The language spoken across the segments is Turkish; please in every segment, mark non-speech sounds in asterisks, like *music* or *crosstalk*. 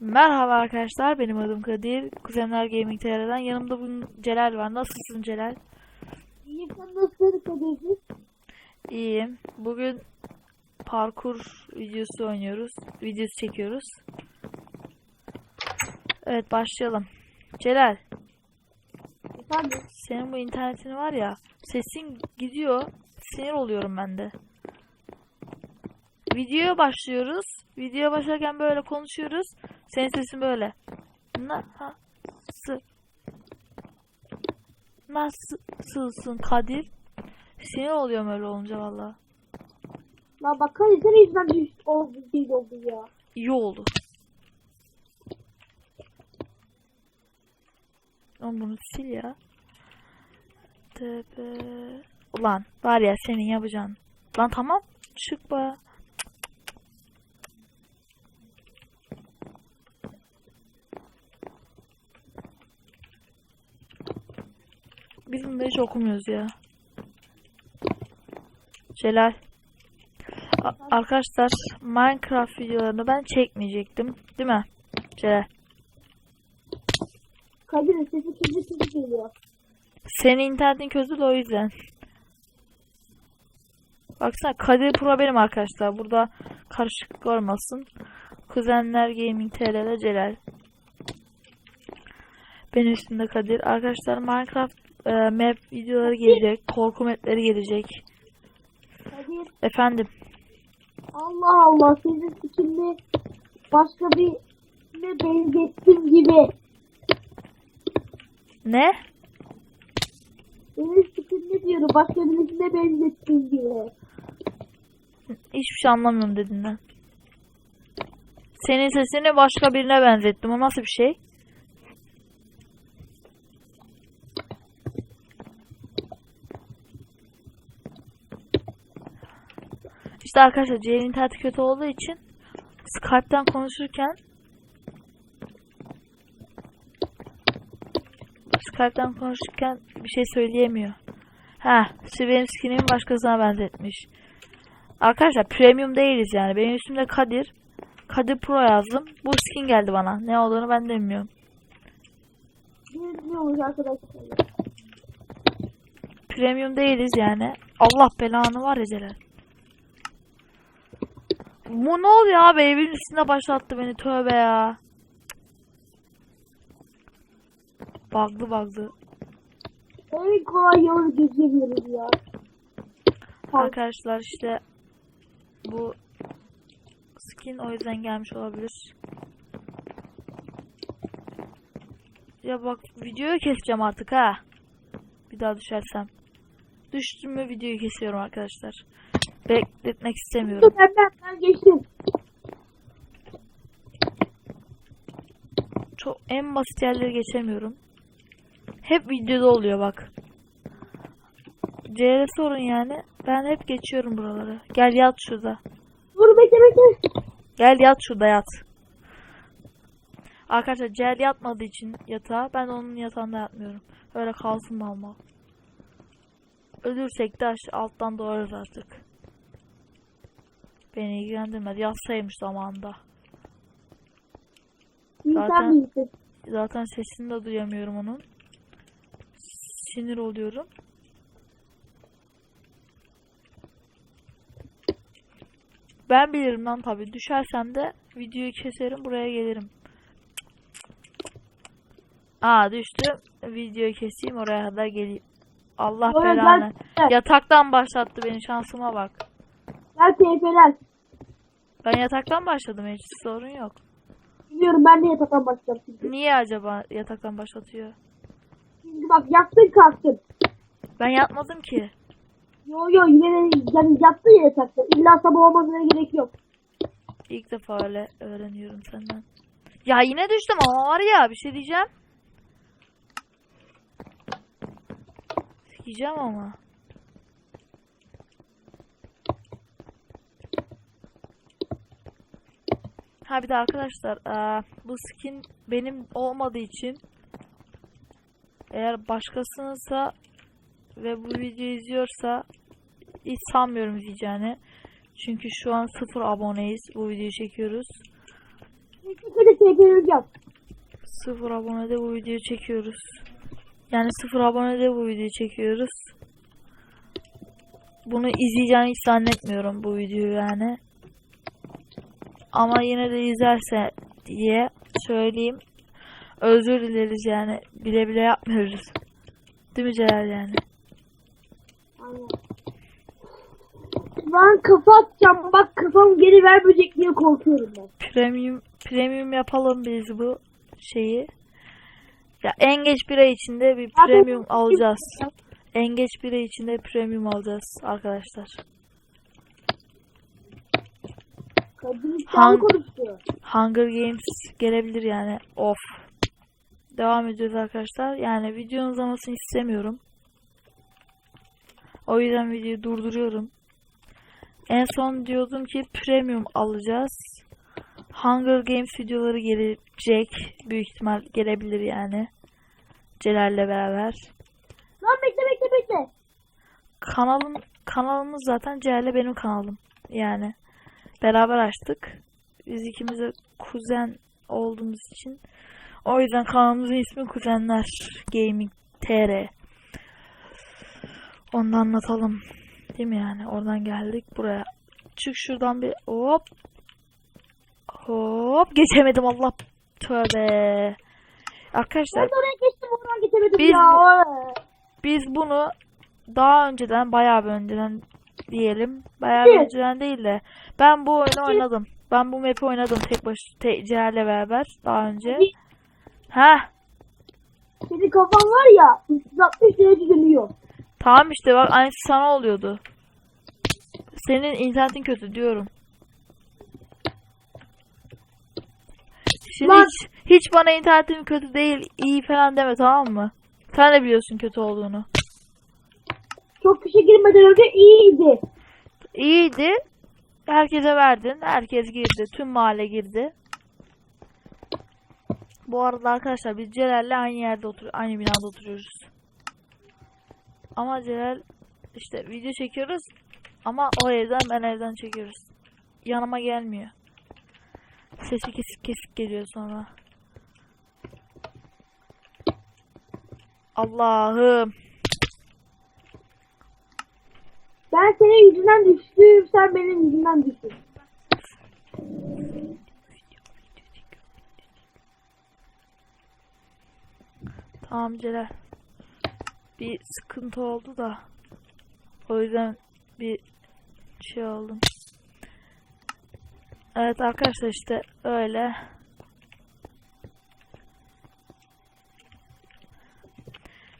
Merhaba arkadaşlar, benim adım Kadir. Kuzenler Gaming TR'den. Yanımda bugün Celal var. Nasılsın Celal? İyi sen nasılsın Kadir'cim? İyiyim. Bugün parkur videosu oynuyoruz. Videosu çekiyoruz. Evet başlayalım. Celal, Efendim? senin bu internetin var ya, sesin gidiyor. Sinir oluyorum ben de. Videoya başlıyoruz. Videoya başlarken böyle konuşuyoruz. Senin sesin böyle. Nasıl? Nasılsın Kadir? Sinir oluyorum öyle olunca valla. Lan bak Kadir sen yüzünden bir oldu, bir oldu ya. İyi oldu. Lan bunu sil ya. Tepe. Ulan var ya senin yapacağın. Lan tamam. Çık be. Bunu hiç okumuyoruz ya. Celal. A- arkadaşlar Minecraft videolarını ben çekmeyecektim. Değil mi? Celal. Kadir'in sesi kızı kızı geliyor. Senin internetin kötü de o yüzden. Baksana Kadir Pro benim arkadaşlar. Burada karışıklık olmasın. Kuzenler Gaming TR'de Celal. Benim üstümde Kadir. Arkadaşlar Minecraft e, map videoları gelecek. Korku mapleri gelecek. Kadir Efendim. Allah Allah senin fikrini başka bir ne benzettim gibi. Ne? Senin fikrini diyorum başka birisine benzettim gibi. Hiçbir şey anlamıyorum dediğinden. Senin sesini başka birine benzettim. O nasıl bir şey? İşte arkadaşlar Ceyhun interneti kötü olduğu için Skype'ten konuşurken Skype'ten konuşurken bir şey söyleyemiyor. Ha, benim skinimi başkasına benzetmiş. Arkadaşlar premium değiliz yani. Benim üstümde Kadir. Kadir Pro yazdım. Bu skin geldi bana. Ne olduğunu ben de bilmiyorum. Bilmiyoruz arkadaşlar. Premium değiliz yani. Allah belanı var ya Celal. Bu ne oluyor abi? Evin üstünde başlattı beni. Tövbe ya. Bug'lı bug'lı. En kolay yolu geçemiyoruz ya. Arkadaşlar işte bu skin o yüzden gelmiş olabilir. Ya bak videoyu keseceğim artık ha. Bir daha düşersem. Düştüm mü videoyu kesiyorum arkadaşlar. Bekletmek istemiyorum. Ben, ben, ben geçtim. Çok en basit yerleri geçemiyorum. Hep videoda oluyor bak. CR sorun yani. Ben hep geçiyorum buraları. Gel yat şurada. Dur bekle bekle. Gel yat şurada yat. Arkadaşlar Cel yatmadığı için yatağa ben onun yatağında yatmıyorum. Öyle kalsın mal mal. Ölürsek de alttan doğarız artık. Beni ilgilendirmez. Yatsaymış zamanında. İnsan Zaten-. Zaten sesini de duyamıyorum onun. Sinir oluyorum. Ben bilirim lan tabi. Düşersem de videoyu keserim buraya gelirim. Aa düştüm. Videoyu keseyim oraya kadar geleyim. Allah belanı. Yataktan başlattı beni şansıma bak. Gel TF'ler. Ben yataktan başladım hiç sorun yok. Biliyorum ben de yataktan başlayacağım şimdi. Niye acaba yataktan başlatıyor? Şimdi bak yattın kalktın. Ben yatmadım ki. Yo yo yine de yani yattın ya yatakta. İlla sabah olmasına gerek yok. İlk defa öyle öğreniyorum senden. Ya yine düştüm ama var ya bir şey diyeceğim. Sikeceğim ama. Ha bir de arkadaşlar eee, bu skin benim olmadığı için eğer başkasınınsa ve bu videoyu izliyorsa hiç sanmıyorum izleyeceğini. Çünkü şu an sıfır aboneyiz. Bu videoyu çekiyoruz. Sıfır abonede bu videoyu çekiyoruz. Yani sıfır abonede bu videoyu çekiyoruz. Bunu izleyeceğini hiç zannetmiyorum bu videoyu yani. Ama yine de izlerse diye söyleyeyim. Özür dileriz yani. Bile bile yapmıyoruz. Değil mi Celal yani? Ben kafa atacağım. Bak kafam geri vermeyecek diye korkuyorum ben. Premium premium yapalım biz bu şeyi. Ya en geç bir ay içinde bir premium alacağız. En geç bir ay içinde premium alacağız arkadaşlar. Konuşuyor. Hunger Games gelebilir yani. Of. Devam ediyoruz arkadaşlar. Yani videonun uzamasını istemiyorum. O yüzden videoyu durduruyorum. En son diyordum ki premium alacağız. Hunger Games videoları gelecek. Büyük ihtimal gelebilir yani. Celal'le beraber. Lan bekle bekle bekle. Kanalım kanalımız zaten Celal'le benim kanalım. Yani beraber açtık. Biz ikimiz de kuzen olduğumuz için. O yüzden kanalımızın ismi Kuzenler Gaming TR. Onu anlatalım. Değil mi yani? Oradan geldik buraya. Çık şuradan bir hop. Hop. Geçemedim Allah. Tövbe. Arkadaşlar Ben oraya geçtim oradan geçemedim Biz ya. bu- biz bunu daha önceden bayağı bir önceden diyelim. Bayağı bir önceden değil de ben bu oyunu oynadım. Ben bu map'i oynadım tek baş te Ciğer'le beraber daha önce. Ha Senin kafan var ya 360 derece dönüyor. tamam işte bak aynısı sana oluyordu. Senin internetin kötü diyorum. Şimdi Lan- hiç, hiç bana internetim kötü değil iyi falan deme tamam mı? Sen de biliyorsun kötü olduğunu. Çok kişi girmeden önce iyiydi. İyiydi. Herkese verdin. Herkes girdi. Tüm mahalle girdi. Bu arada arkadaşlar biz Celal'le aynı yerde otur aynı binada oturuyoruz. Ama Celal işte video çekiyoruz ama o evden ben evden çekiyoruz. Yanıma gelmiyor. Sesi kesik kesik geliyor sonra. Allah'ım. Ben senin yüzünden düştüm. Sen benim yüzümden düştün. Tamam. Bir sıkıntı oldu da. O yüzden bir şey oldum. Evet arkadaşlar işte öyle.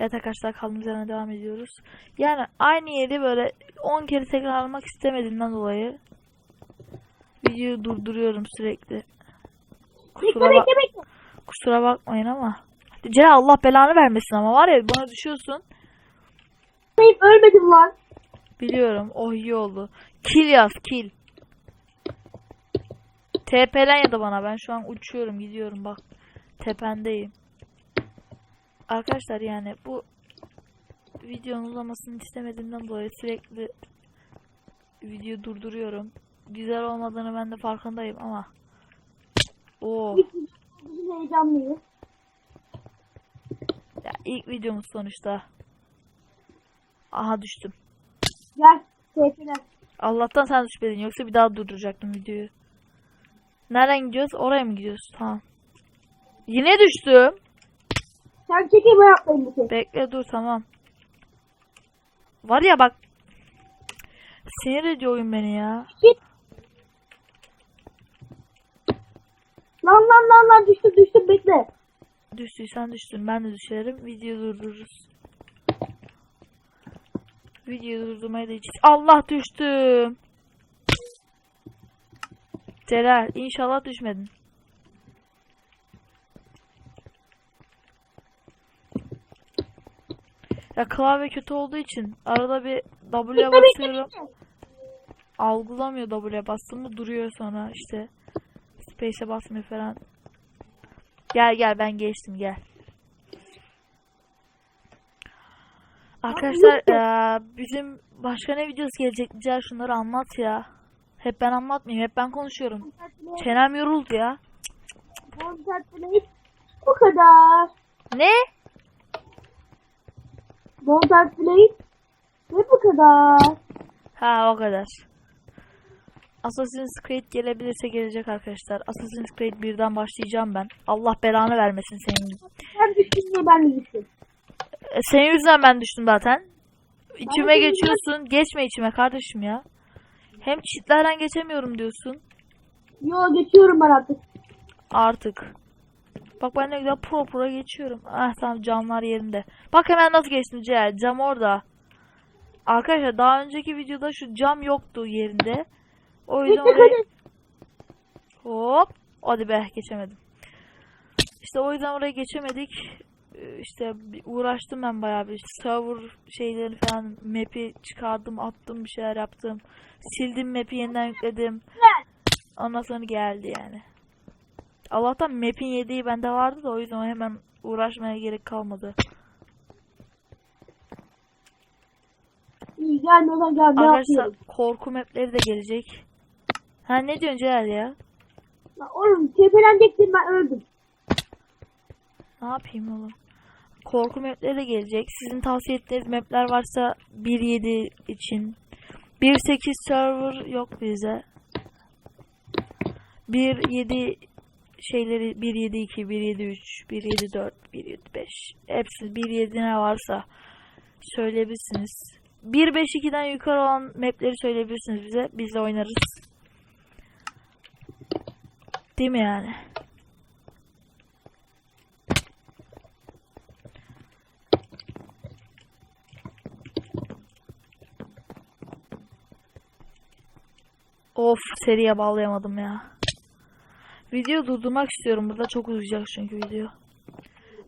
Evet arkadaşlar kaldığımız yerden devam ediyoruz. Yani aynı yeri böyle 10 kere tekrarlamak istemediğimden dolayı videoyu durduruyorum sürekli. Kusura, bak kusura bakmayın ama. Celal Allah belanı vermesin ama var ya bana düşüyorsun. Deyip ölmedim lan. Biliyorum. Oh iyi oldu. Kill yaz kill. TP'len ya da bana. Ben şu an uçuyorum gidiyorum bak. Tependeyim. Arkadaşlar yani bu videonun uzamasını istemediğimden dolayı sürekli video durduruyorum. Güzel olmadığını ben de farkındayım ama. Oo. Biz heyecanlıyız. Ya ilk videomuz sonuçta. Aha düştüm. Gel. Teşekkürler. Allah'tan sen düşmedin yoksa bir daha durduracaktım videoyu. Nereden gidiyoruz? Oraya mı gidiyoruz? Tamam. Yine düştüm. Sen çekeyim ben atlayayım bu kez. Bekle dur tamam. Var ya bak. Sinir ediyor oyun beni ya. Git. Lan lan lan lan düştüm düştüm bekle. Düştüysen düştün. Ben de düşerim. Videoyu durdururuz. Videoyu durdurmaya da hiç... Allah düştüm. Celal inşallah düşmedin. Ya klavye kötü olduğu için arada bir W'ye basıyorum. Algılamıyor W'ye bastım mı duruyor sonra işte. Space'e basmıyor falan. Gel gel ben geçtim gel. Arkadaşlar eee, bizim başka ne videosu gelecek Rica şunları anlat ya. Hep ben anlatmayayım hep ben konuşuyorum. Çenem yoruldu ya. Bu kadar. Ne? Monster Plate. Ve bu kadar. Ha o kadar. Assassin's Creed gelebilirse gelecek arkadaşlar. Assassin's Creed 1'den başlayacağım ben. Allah belanı vermesin senin. Sen düştün diye ben de düştüm. E, senin yüzünden ben düştüm zaten. İçime senin geçiyorsun. Geçme içime kardeşim ya. Hem çitlerden geçemiyorum diyorsun. Yo geçiyorum ben artık. Artık. Bak ben ne güzel pro pro geçiyorum. Ah tamam camlar yerinde. Bak hemen nasıl geçtim Cihal. Cam orada. Arkadaşlar daha önceki videoda şu cam yoktu yerinde. O yüzden oraya... *laughs* Hop. Hadi be geçemedim. İşte o yüzden oraya geçemedik. Ee, İşte uğraştım ben bayağı bir server şeyleri falan map'i çıkardım attım bir şeyler yaptım. Sildim map'i yeniden yükledim. Ondan sonra geldi yani. Allah'tan map'in yediği bende vardı da o yüzden hemen uğraşmaya gerek kalmadı. İyi gelmiyorsan gel ne Arkadaşlar korku map'leri de gelecek. Ha ne diyorsun Celal ya? Lan Oğlum tepelenecektim ben öldüm. Ne yapayım oğlum? Korku mapleri de gelecek. Sizin tavsiye ettiğiniz mapler varsa 1.7 için. 1.8 server yok bize. 1.7 şeyleri 1.7.2, 1.7.3, 1.7.4, 1.7.5 hepsi 1.7 ne varsa söyleyebilirsiniz. 1.5.2'den yukarı olan mapleri söyleyebilirsiniz bize. Biz de oynarız. Değil mi yani? Of seriye bağlayamadım ya. Video durdurmak istiyorum. Burada çok uzayacak çünkü video.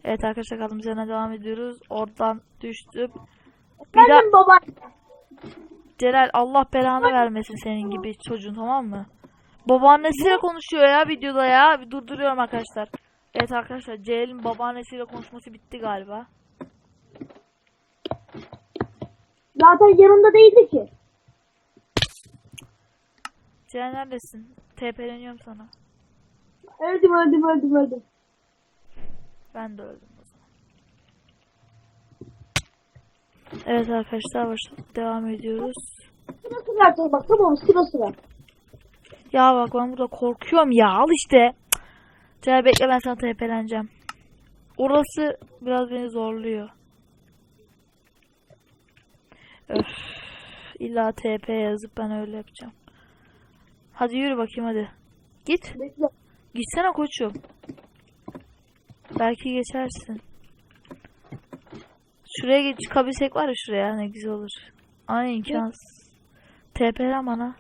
Evet arkadaşlar kaldığımız yerden devam ediyoruz. Oradan düştüm. Bir daha baban. Celal Allah belanı vermesin senin gibi çocuğun tamam mı? Babaannesiyle konuşuyor ya videoda ya. Bir durduruyorum arkadaşlar. Evet arkadaşlar Celal'in babaannesiyle konuşması bitti galiba. Zaten yanımda değildi ki. Celal neredesin? TP'leniyorum sana. Öldüm öldüm öldüm öldüm. Ben de öldüm o zaman. Evet arkadaşlar başladık. Devam ediyoruz. Sıra sıra artık bak tamam sıra sıra. Ya bak ben burada korkuyorum ya al işte. Celal bekle ben sana TP'leneceğim. Orası biraz beni zorluyor. Öf. İlla TP yazıp ben öyle yapacağım. Hadi yürü bakayım hadi. Git. Bekle. Gitsene koçum. Belki geçersin. Şuraya geç çıkabilsek var ya şuraya ne güzel olur. Ay imkansız. TP'len bana.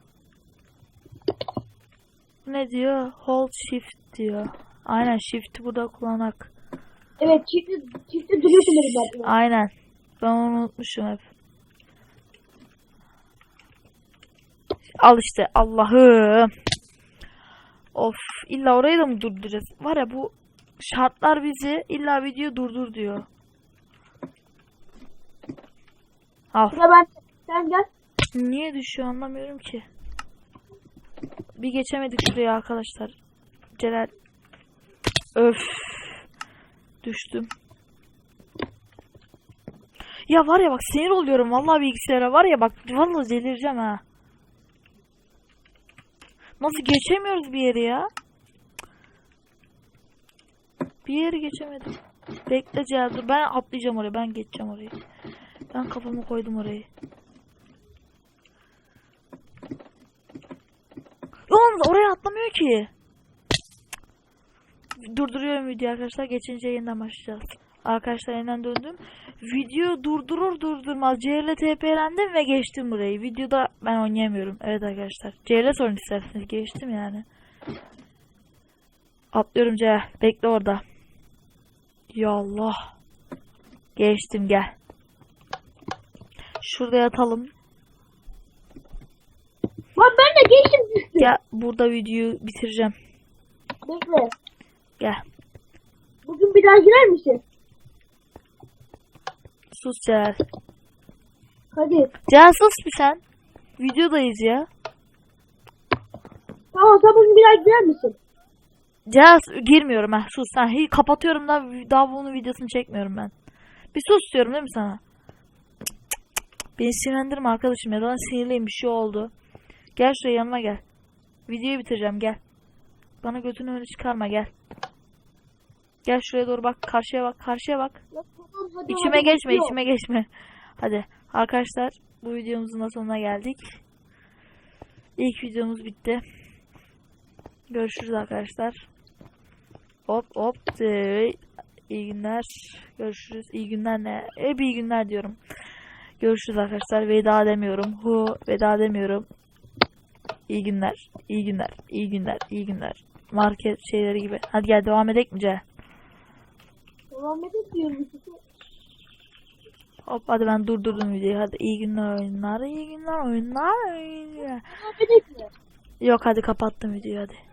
Ne diyor? Hold shift diyor. Aynen shift'i burada kullanak. Evet çifti çifti duruyorsun benim zaten. Aynen. Ben onu unutmuşum hep. Al işte Allah'ım. Of illa orayı da mı durduracağız? Var ya bu şartlar bizi illa video durdur diyor. Al. Sıra ben. Sen gel. Niye düşüyor anlamıyorum ki. Bir geçemedik şuraya arkadaşlar. Celal. Öf. Düştüm. Ya var ya bak sinir oluyorum vallahi bilgisayara var ya bak vallahi delireceğim ha. Nasıl geçemiyoruz bir yeri ya? Bir yeri geçemedim. Bekle Celal dur ben atlayacağım oraya ben geçeceğim orayı. Ben kafamı koydum orayı. Oğlum oraya atlamıyor ki. Durduruyorum video arkadaşlar. Geçince yeniden başlayacağız. Arkadaşlar yeniden döndüm. Video durdurur durdurmaz. CR'le TP'lendim ve geçtim burayı. Videoda ben oynayamıyorum. Evet arkadaşlar. CR'le sorun isterseniz. Geçtim yani. Atlıyorum CR. Bekle orada. Ya Allah. Geçtim gel. Şurada yatalım. Lan ben de geçtim düştüm. Gel burada videoyu bitireceğim. Bekle. Gel. Bugün bir daha girer misin? Sus Celal. Hadi. Celal sus bir sen. Videodayız ya. Tamam sen bugün bir daha girer misin? Cihaz girmiyorum ha sus sen hiç kapatıyorum da daha bunun videosunu çekmiyorum ben. Bir sus diyorum değil mi sana? Cık, cık, cık. Beni sinirlendirme arkadaşım ya da sinirliyim bir şey oldu. Gel şuraya yanıma gel. Videoyu bitireceğim gel. Bana götünü öyle çıkarma gel. Gel şuraya doğru bak karşıya bak karşıya bak. Ya tamam hadi. İçime hadi, geçme, bitiyor. içime geçme. Hadi arkadaşlar bu videomuzun da sonuna geldik. İlk videomuz bitti. Görüşürüz arkadaşlar. Hop hop. İyi günler. Görüşürüz. İyi günler ne? Hep iyi günler diyorum. Görüşürüz arkadaşlar. Veda demiyorum. Hu veda demiyorum. İyi günler. İyi günler. İyi günler. İyi günler. Market şeyleri gibi. Hadi gel devam edelim mi Ce? Devam edin diyorum. Hop hadi ben durdurdum videoyu. Hadi iyi günler oyunlar. iyi günler oyunlar. Yok hadi kapattım videoyu hadi.